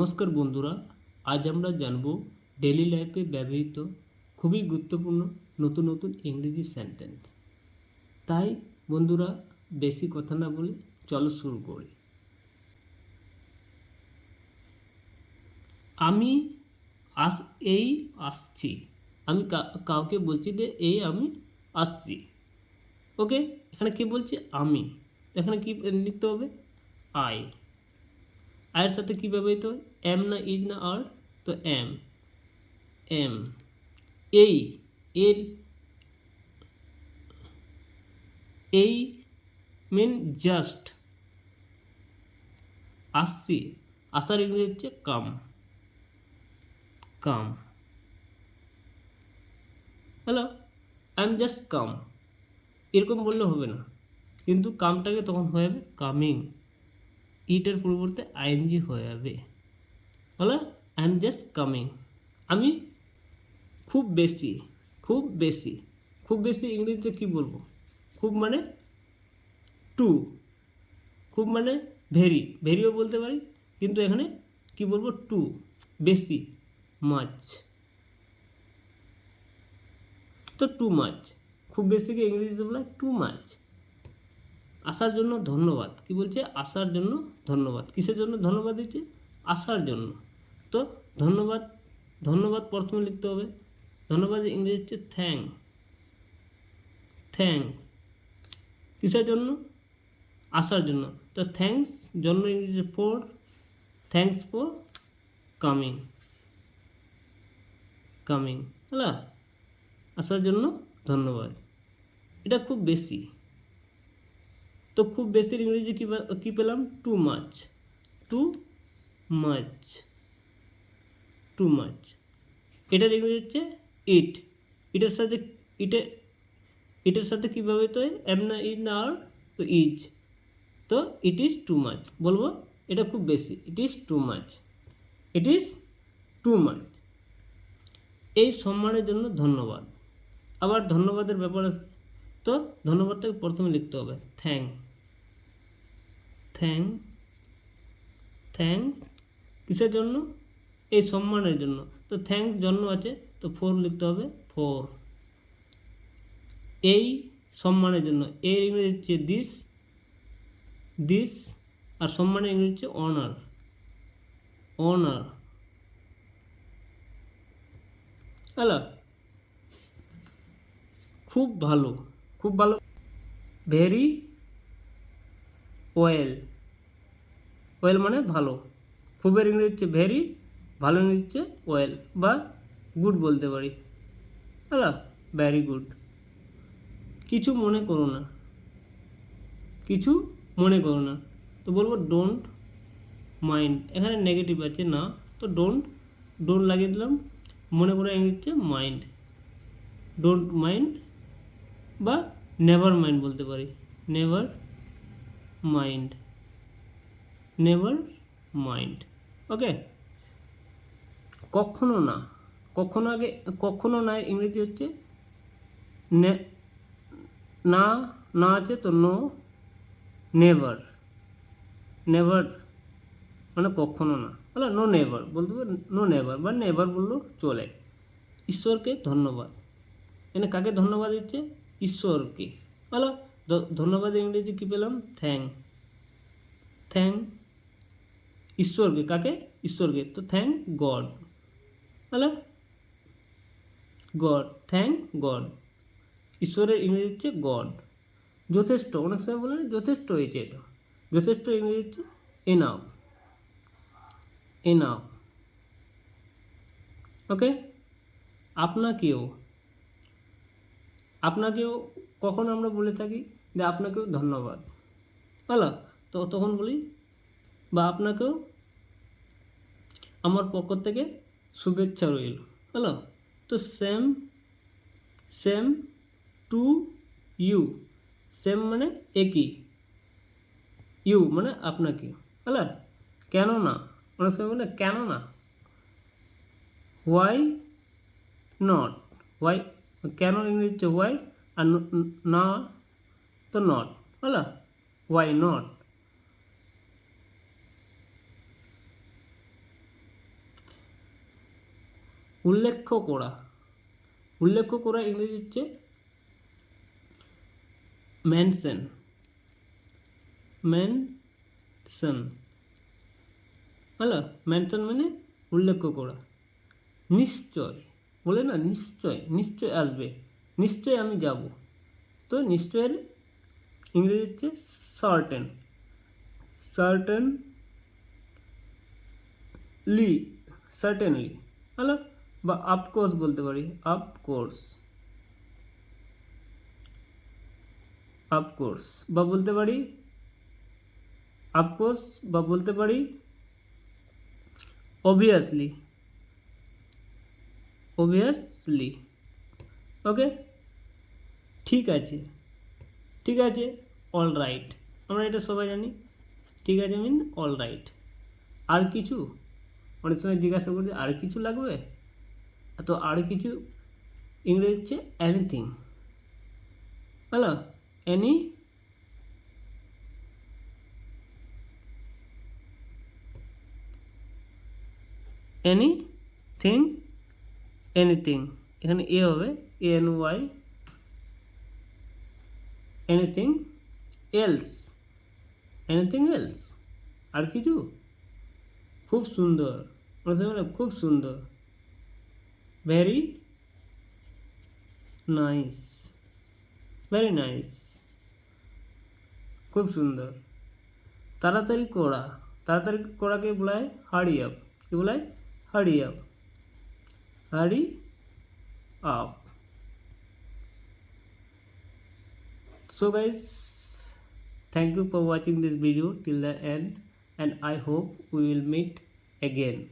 নমস্কার বন্ধুরা, আজ আমরা জানব ডেলি লাইফে ব্যবহৃত খুবই গুরুত্বপূর্ণ নতুন নতুন ইংরেজি সেন্টেন্স তাই বন্ধুরা, বেশি কথা না বলে চলো শুরু করি। আমি আস, এই আসছি। আমি কাউকে বলছি যে এই আমি আসছি। ওকে? এখানে কি বলছে? আমি। এখানে কি লিখতে হবে? আই আয়ের সাথে কী ব্যবহৃত এম না ইজ না আর? তো এম। এম। এই, এর, এই মিন জাস্ট আসছি। আসার ইংরেজি হচ্ছে come. Come. Hello I am just come. এরকম বললে হবে না। কিন্তু কামটাকে তখন হয়ে যাবে কামিং। ইটের পরিবর্তে আইএনজি হয়ে যাবে। বলো আই এম জাস্ট কামিং আমি খুব বেশি খুব বেশি খুব বেশি ইংরেজিতে কী বলব? খুব মানে টু, খুব মানে ভেরি ভেরিও বলতে পারি, কিন্তু এখানে কি বলব? টু, বেশি মাছ তো টু মাছ খুব বেশিকে ইংরেজিতে বলা? টু মাছ আসার জন্য ধন্যবাদ। কি বলছে? আসার জন্য ধন্যবাদ। কিসের জন্য ধন্যবাদ দিচ্ছে? আসার জন্য। তো ধন্যবাদ ধন্যবাদ প্রথমে লিখতে হবে। ধন্যবাদ ইংরেজি হচ্ছে থ্যাংক থ্যাংক কিসের জন্য? আসার জন্য। তো থ্যাংকস জন্য ইংরেজি for. Thanks for coming. Coming. হ্যাঁ আসার জন্য ধন্যবাদ। এটা খুব বেশি। তো খুব বেশি ইংরেজি কী কী পেলাম? Too much too much too much এটার ইংরেজি হচ্ছে ইট ইটের সাথে ইটে ইটের সাথে কী ব্যবহৃত হয়? এম না ইজ না আর তো ইজ তো ইট ইজ টু মাচ বলব, এটা খুব বেশি। It is too much it is too much এই সম্মানের জন্য ধন্যবাদ। আবার ধন্যবাদের ব্যাপার তো ধন্যবাদটাকে প্রথমে লিখতে হবে। থ্যাংক থ্যাংক থ্যাংকস কিসের জন্য? এই সম্মানের জন্য। তো থ্যাংক জন্য আছে, তো ফোর লিখতে হবে, ফোর। এই সম্মানের জন্য। এর ইংরেজি হচ্ছে দিস দিস, আর সম্মানের ইংরেজি হচ্ছে অনার। অনার। হ্যালো? খুব ভালো। খুব ভালো। ভেরি ওয়েল ওয়েল মানে ভালো। খুবের ইংরেজি হচ্ছে ভেরি ভালো ইংরেজি হচ্ছে ওয়েল বা গুড বলতে পারি। হ্যালো ভ্যারি গুড কিছু মনে করো না। কিছু মনে করো না। তো বলব ডোন্ট মাইন্ড এখানে নেগেটিভ আছে না। তো ডোন্ট ডোন্ট লাগিয়ে দিলাম। মনে করে ইংরেজি হচ্ছে মাইন্ড ডোন্ট মাইন্ড বা নেভার মাইন্ড বলতে পারি। Never mind never mind okay কখনো না। কখনো আগে, কখনো না ইংরেজি হচ্ছে নে, না আছে তো নো নেভার নেভার মানে কখনো না। বলো নো নেভার বলতে পারো নো নেভার বা নেভার বললেও চলে। ঈশ্বরকে ধন্যবাদ। এখানে কাকে ধন্যবাদ দিচ্ছে? ঈশ্বরকে। ধ- ধন্যবাদ ইংরেজি কী পেলাম? থ্যাংক থ্যাংক ঈশ্বরকে। কাকে? ঈশ্বরকে। তো থ্যাংক গড। বলো গড। Thank God. ঈশ্বরের ইংরেজি হচ্ছে গড। যথেষ্ট। অনেক সময় বলে যথেষ্ট হয়েছে এটা। যথেষ্ট ইংরেজি হচ্ছে এনাফ এনাফ ওকে আপনাকেও। আপনাকেও কখন আমরা বলে থাকি যে আপনাকেও ধন্যবাদ। ভালো তো তখন বলি, বা আপনাকেও আমার পক্ষ থেকে শুভেচ্ছা রইল। হ্যালো তো same same to you same মানে একই। ইউ মানে আপনাকে। হ্যালো কেন না অনেক সময় বলে কেন না হোয়াই নট হোয়াই কেন ইংরেজি হচ্ছে হোয়াই আর না তো নট হলো? হোয়াই নট উল্লেখ্য করা। উল্লেখ্য করা ইংরেজি হচ্ছে মেনশন মেনশন হলো? মেনশন মানে উল্লেখ্য করা। নিশ্চয়। বলে না, নিশ্চয় নিশ্চয় আসবে। নিশ্চয় আমি যাব। তো নিশ্চয়ের ইংরেজি হচ্ছে সার্টেন সার্টেন লি সার্টেনলি হলো বা আফকোর্স বলতে পারি। আফকোর্স আফকোর্স বা বলতে পারি আফকোর্স বা বলতে পারি অবভিয়াসলি অবভিয়াসলি ওকে ঠিক আছে। ঠিক আছে? অল রাইট আমরা এটা সবাই জানি। ঠিক আছে মিন অল রাইট আর কিছু? অনেক সময় জিজ্ঞাসা করছি আর কিছু লাগবে? তো আর কিছু ইংরেজি হচ্ছে anything hello? Any anything anything এখানে এ হবে N Y anything else anything else আর কিছু? খুব সুন্দর। খুব সুন্দর। ভেরি নাইস ভেরি নাইস খুব সুন্দর। তাড়াতাড়ি করা। তাড়াতাড়ি করাকে বলায় হাড়ি আপ কি বলায়? Hurry up hurry up ah. so guys thank you for watching this video till the end and i hope we will meet again.